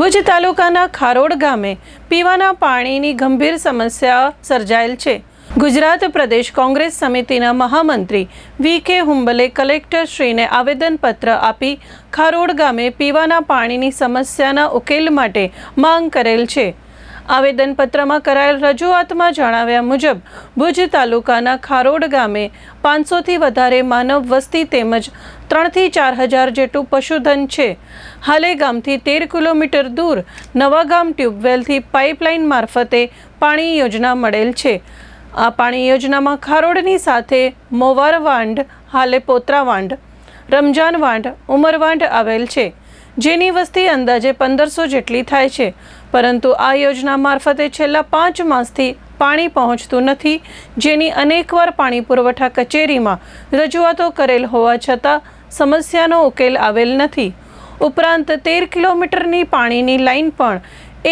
ભુજ તાલુકાના ખારોડ ગામે પીવાના પાણીની ગંભીર સમસ્યા સર્જાયેલ છે. ગુજરાત પ્રદેશ કોંગ્રેસ સમિતિના મહામંત્રી વી કે હુંબલે કલેક્ટરશ્રીને આવેદનપત્ર આપી ખારોડ ગામે પીવાના પાણીની સમસ્યાના ઉકેલ માટે માંગ કરેલ છે. આવેદનપત્રમાં કરાયેલ રજૂઆતમાં જણાવ્યા મુજબ, ભુજ તાલુકાના ખારોડ ગામે પાંચસોથી વધારે માનવ વસ્તી તેમજ ત્રણથી ચાર હજાર જેટલું પશુધન છે. હાલે ગામથી તેર કિલોમીટર દૂર નવાગામ ટ્યુબવેલથી પાઇપલાઇન મારફતે પાણી યોજના મળેલ છે. આ પાણી યોજનામાં ખારોડની સાથે મોવાર વાંઢ, હાલે પોતરા વાંઢ, રમજાન વાંઢ ઉમરવાંઢ આવેલ છે. જેની વસ્તી અંદાજે પંદરસો જેટલી થાય છે. પરંતુ આ યોજના મારફતે છેલ્લા પાંચ માસથી પાણી પહોંચતું નથી, જેની અનેકવાર પાણી પુરવઠા કચેરીમાં રજૂઆતો કરેલ હોવા છતાં સમસ્યાનો ઉકેલ આવેલ નથી. ઉપરાંત તેર કિલોમીટરની પાણીની લાઈન પણ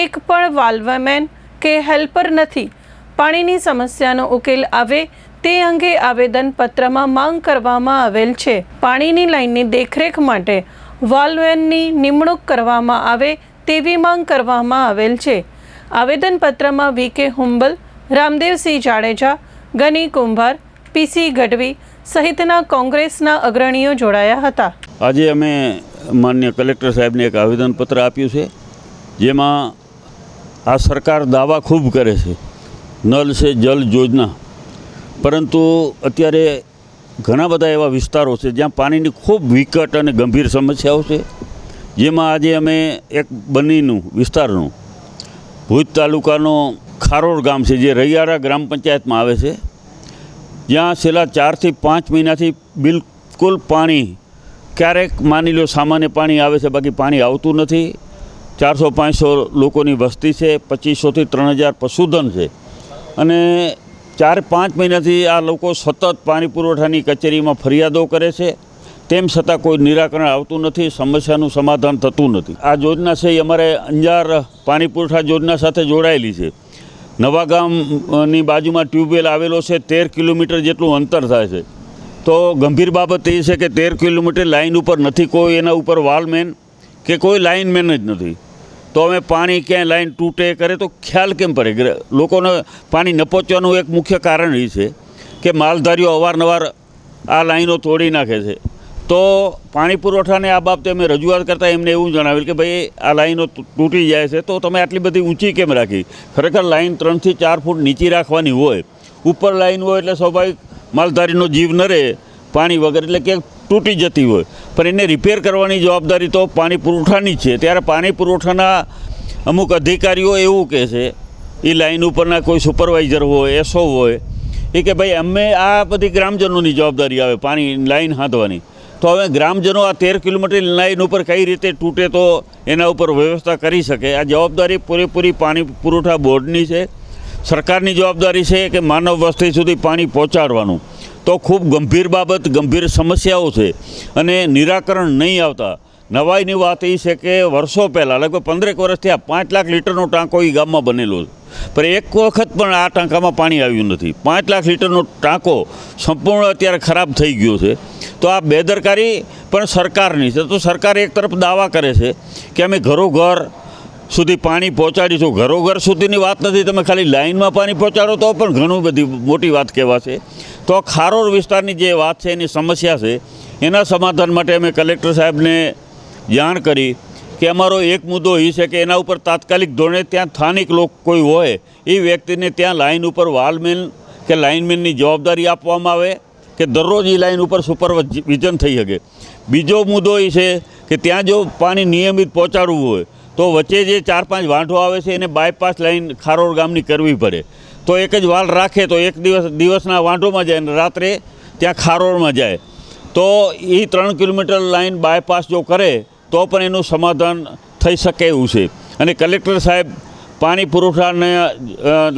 એક પણ વાલ્વમેન કે હેલ્પર નથી. પાણીની સમસ્યાનો ઉકેલ આવે તે અંગે આવેદનપત્રમાં માંગ કરવામાં આવેલ છે. પાણીની લાઇનની દેખરેખ માટે વાલ્વેનની નિમણૂક કરવામાં આવે તેવી માંગ કરવામાં આવેલ છે. આવેદનપત્રમાં વી. કે. હુંબલ, રામદેવસિંહ જાડેજા, ગની કુંભાર પીસી ગઢવી સહિતના કોંગ્રેસના અગ્રણીઓ જોડાયા હતા. આજે અમે માન્ય કલેક્ટર સાહેબને એક આવેદનપત્ર આપ્યું છે, જેમાં આ સરકાર દાવા ખૂબ કરે છે. નલ છે જલ યોજના. પરંતુ અત્યારે ઘણા બધા એવા વિસ્તારો છે જ્યાં પાણીની ખૂબ વિકટ અને ગંભીર સમસ્યાઓ છે. જેમાં આજે અમે એક બનીનું, વિસ્તારનું, ભુજ તાલુકાનો ખારોડ ગામ છે, જે રૈયારા ગ્રામ પંચાયતમાં આવે છે. જ્યાં છેલ્લા ચારથી પાંચ મહિનાથી બિલકુલ પાણી, ક્યારેક માની લો સામાન્ય પાણી આવે છે, બાકી પાણી આવતું નથી. ચારસો પાંચસો લોકોની વસ્તી છે, પચીસોથી ત્રણ હજાર પશુધન છે. અને ચાર પાંચ મહિનાથી આ લોકો સતત પાણી પુરવઠાની કચેરીમાં ફરિયાદો કરે છે. તેમ છતાં કોઈ નિરાકરણ આવતું નથી, સમસ્યાનું સમાધાન થતું નથી. આ યોજના છે એ અમારે અંજાર પાણી પુરવઠા યોજના સાથે જોડાયેલી છે. નવાગામની બાજુમાં ટ્યુબવેલ આવેલો છે, તેર કિલોમીટર જેટલું અંતર થાય છે. તો ગંભીર બાબત એ છે કે તેર કિલોમીટર લાઇન ઉપર નથી કોઈ એના ઉપર વાલમેન કે કોઈ લાઇનમેન જ નથી. તો અમે પાણી ક્યાંય લાઈન તૂટે કરે તો ખ્યાલ કેમ પડે? લોકોને પાણી ન પહોંચવાનું એક મુખ્ય કારણ એ છે કે માલધારીઓ અવારનવાર આ લાઈનો તોડી નાખે છે. તો પાણી પુરવઠાને આ બાબતે અમે રજૂઆત કરતાં એમને એવું જણાવેલ કે ભાઈ, આ લાઈનો તૂટી જાય છે, તો તમે આટલી બધી ઊંચી કેમ રાખી? ખરેખર લાઈન ત્રણથી ચાર ફૂટ નીચી રાખવાની હોય, ઉપર લાઈન હોય એટલે સ્વાભાવિક માલધારીનો જીવ ન રહે, પાણી વગર, એટલે કે તૂટી જતી હોય. પણ એને રિપેર કરવાની જવાબદારી તો પાણી પુરવઠાની છે. ત્યારે પાણી પુરવઠાના અમુક અધિકારીઓ એવું કહે છે એ લાઈન ઉપરના કોઈ સુપરવાઇઝર હોય એસઓ હોય, એ કે ભાઈ, અમે આ બધી ગ્રામજનોની જવાબદારી આવે પાણી લાઈન હાંધવાની. તો હવે ગ્રામજનો આ તેર કિલોમીટર લાઇન ઉપર કઈ રીતે તૂટે તો એના ઉપર વ્યવસ્થા કરી શકે? આ જવાબદારી પૂરેપૂરી પાણી પુરવઠા બોર્ડની છે. સરકારની જવાબદારી છે કે માનવ વસ્તી સુધી પાણી પહોંચાડવાનું. તો ખૂબ ગંભીર બાબત, ગંભીર સમસ્યાઓ છે અને નિરાકરણ નહીં આવતા. નવાઈની વાત એ છે કે વર્ષો પહેલાં, લગભગ પંદરેક વર્ષથી આ પાંચ લાખ લીટરનો ટાંકો એ ગામમાં બનેલો છે. પણ એક વખત પણ આ ટાંકામાં પાણી આવ્યું નથી. પાંચ લાખ લીટરનો ટાંકો સંપૂર્ણ અત્યારે ખરાબ થઈ ગયો છે. તો આ બેદરકારી પણ સરકારની છે. તો સરકાર એક તરફ દાવા કરે છે કે અમે ઘરોઘર સુધી પાણી પહોંચાડીશું. ઘરોઘર સુધીની વાત નથી. તમે ખાલી લાઇનમાં પાણી પહોંચાડો તો પણ ઘણું બધી મોટી વાત કહેવાશે તો ખારોર વિસ્તારની જે વાત છે, એની સમસ્યા છે, એના સમાધાન માટે અમે કલેક્ટર સાહેબને જાણ કરી કે અમારો એક મુદ્દો એ છે કે એના ઉપર તાત્કાલિક ધોરણે ત્યાં સ્થાનિક લોક કોઈ હોય એ વ્યક્તિને ત્યાં લાઇન ઉપર વાલમેન કે લાઇનમેનની જવાબદારી આપવામાં આવે. કે દરરોજ એ લાઇન ઉપર સુપરવિઝન થઈ શકે. બીજો મુદ્દો એ છે કે ત્યાં જો પાણી નિયમિત પહોંચાડવું હોય, તો વચ્ચે જે ચાર પાંચ વાંઢો આવે છે એને બાયપાસ લાઈન ખારોડ ગામની કરવી પડે. તો એક જ વાલ રાખે તો એક દિવસ દિવસના વાંઢોમાં જાય અને રાત્રે ત્યાં ખારોડમાં જાય. તો એ ત્રણ કિલોમીટર લાઈન બાયપાસ જો કરે, તો પણ એનું સમાધાન થઈ શકે એવું છે. અને કલેક્ટર સાહેબ પાણી પુરવઠાને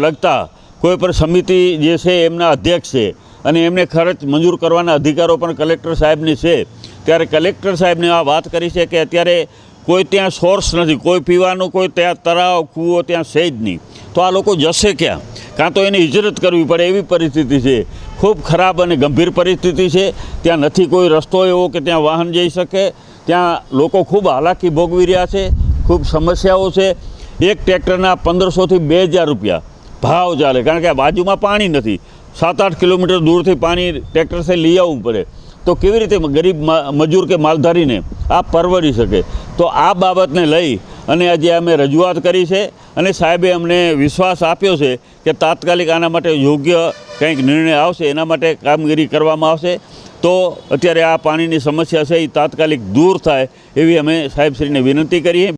લગતા કોઈ પણ સમિતિ જે છે એમના અધ્યક્ષ છે અને એમને ખર્ચ મંજૂર કરવાના અધિકારો પણ કલેક્ટર સાહેબની છે. ત્યારે કલેક્ટર સાહેબને આ વાત કરી છે કે અત્યારે કોઈ ત્યાં સોર્સ નથી, કોઈ પીવાનું, કોઈ ત્યાં તળાવ કૂવો ત્યાં છે જ નહીં. તો આ લોકો જશે ક્યાં? કાં તો એની હિજરત કરવી પડે એવી પરિસ્થિતિ છે. ખૂબ ખરાબ અને ગંભીર પરિસ્થિતિ છે. ત્યાં નથી કોઈ રસ્તો એવો કે ત્યાં વાહન જઈ શકે. ત્યાં લોકો ખૂબ હાલાકી ભોગવી રહ્યા છે. ખૂબ સમસ્યાઓ છે. એક ટ્રેક્ટરના પંદરસોથી બે હજાર રૂપિયા ભાવ ચાલે. કારણ કે આ બાજુમાં પાણી નથી. સાત આઠ કિલોમીટર દૂરથી પાણી ટ્રેક્ટરથી લઈ આવવું પડે. તો કેવી રીતે ગરીબ મજૂર કે માલધારીને આ પરવડી શકે? તો આ બાબતને લઈ અને આજે અમે રજૂઆત કરી છે અને સાહેબે અમને વિશ્વાસ આપ્યો છે કે તાત્કાલિક આના માટે યોગ્ય કંઈક નિર્ણય આવશે, એના માટે કામગીરી કરવામાં આવશે. તો અત્યારે આ પાણીની સમસ્યા છે એ તાત્કાલિક દૂર થાય એવી અમે સાહેબશ્રીને વિનંતી કરીએ.